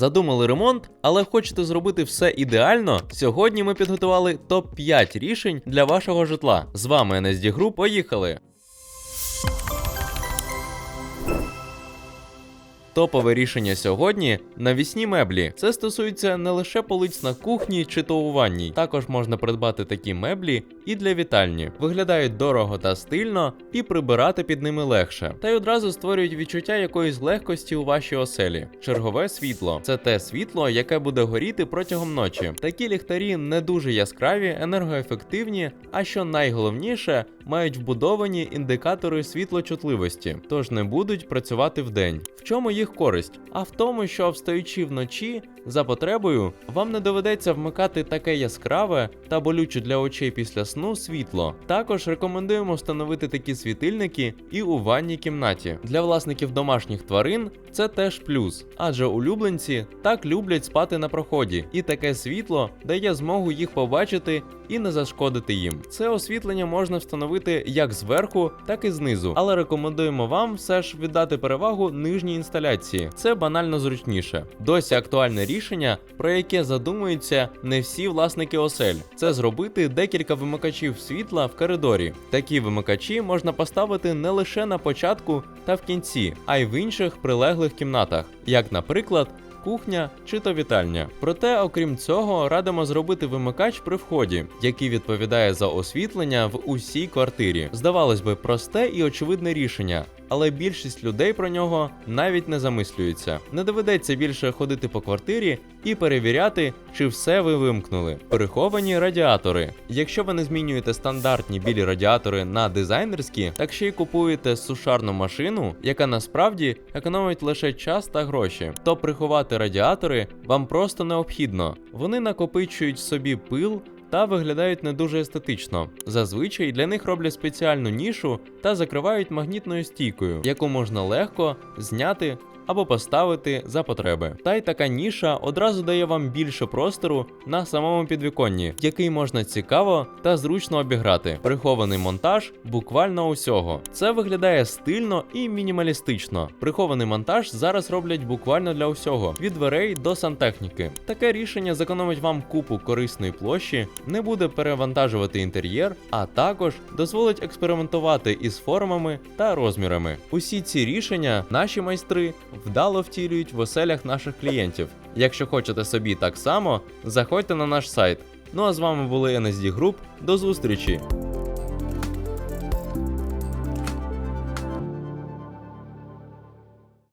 Задумали ремонт, але хочете зробити все ідеально? Сьогодні ми підготували топ-5 рішень для вашого житла. З вами NSD Group, поїхали! Топове рішення сьогодні навісні меблі. Це стосується не лише полиць на кухні чи то у ванній. Також можна придбати такі меблі і для вітальні. Виглядають дорого та стильно, і прибирати під ними легше. Та й одразу створюють відчуття якоїсь легкості у вашій оселі. Чергове світло це те світло, яке буде горіти протягом ночі. Такі ліхтарі не дуже яскраві, енергоефективні, а що найголовніше, мають вбудовані індикатори світлочутливості, тож не будуть працювати вдень. В чому їх користь? А в тому, що встаючи вночі за потребою, вам не доведеться вмикати таке яскраве та болюче для очей після сну світло. Також рекомендуємо встановити такі світильники і у ванній кімнаті. Для власників домашніх тварин це теж плюс, адже улюбленці так люблять спати на проході, і таке світло дає змогу їх побачити і не зашкодити їм. Це освітлення можна встановити як зверху, так і знизу, але рекомендуємо вам все ж віддати перевагу нижній інсталяції. Це банально зручніше. Досі актуальне рішення, про яке задумуються не всі власники осель. Це зробити декілька вимикачів світла в коридорі. Такі вимикачі можна поставити не лише на початку та в кінці, а й в інших прилеглих кімнатах, як, наприклад. Кухня чи то вітальня. Проте, окрім цього, радимо зробити вимикач при вході, який відповідає за освітлення в усій квартирі. Здавалось би, просте і очевидне рішення, але більшість людей про нього навіть не замислюється. Не доведеться більше ходити по квартирі і перевіряти, чи все ви вимкнули. Приховані радіатори. Якщо ви не змінюєте стандартні білі радіатори на дизайнерські, так ще й купуєте сушарну машину, яка насправді економить лише час та гроші, то приховати радіатори вам просто необхідно. Вони накопичують собі пил та виглядають не дуже естетично. Зазвичай для них роблять спеціальну нішу та закривають магнітною стійкою, яку можна легко зняти. Або поставити за потреби. Та й така ніша одразу дає вам більше простору на самому підвіконні, який можна цікаво та зручно обіграти. Прихований монтаж буквально усього. Це виглядає стильно і мінімалістично. Прихований монтаж зараз роблять буквально для усього: від дверей до сантехніки. Таке рішення зекономить вам купу корисної площі, не буде перевантажувати інтер'єр, а також дозволить експериментувати із формами та розмірами. Усі ці рішення наші майстри вдало втілюють в оселях наших клієнтів. Якщо хочете собі так само, заходьте на наш сайт. Ну а з вами були NSD Group. До зустрічі!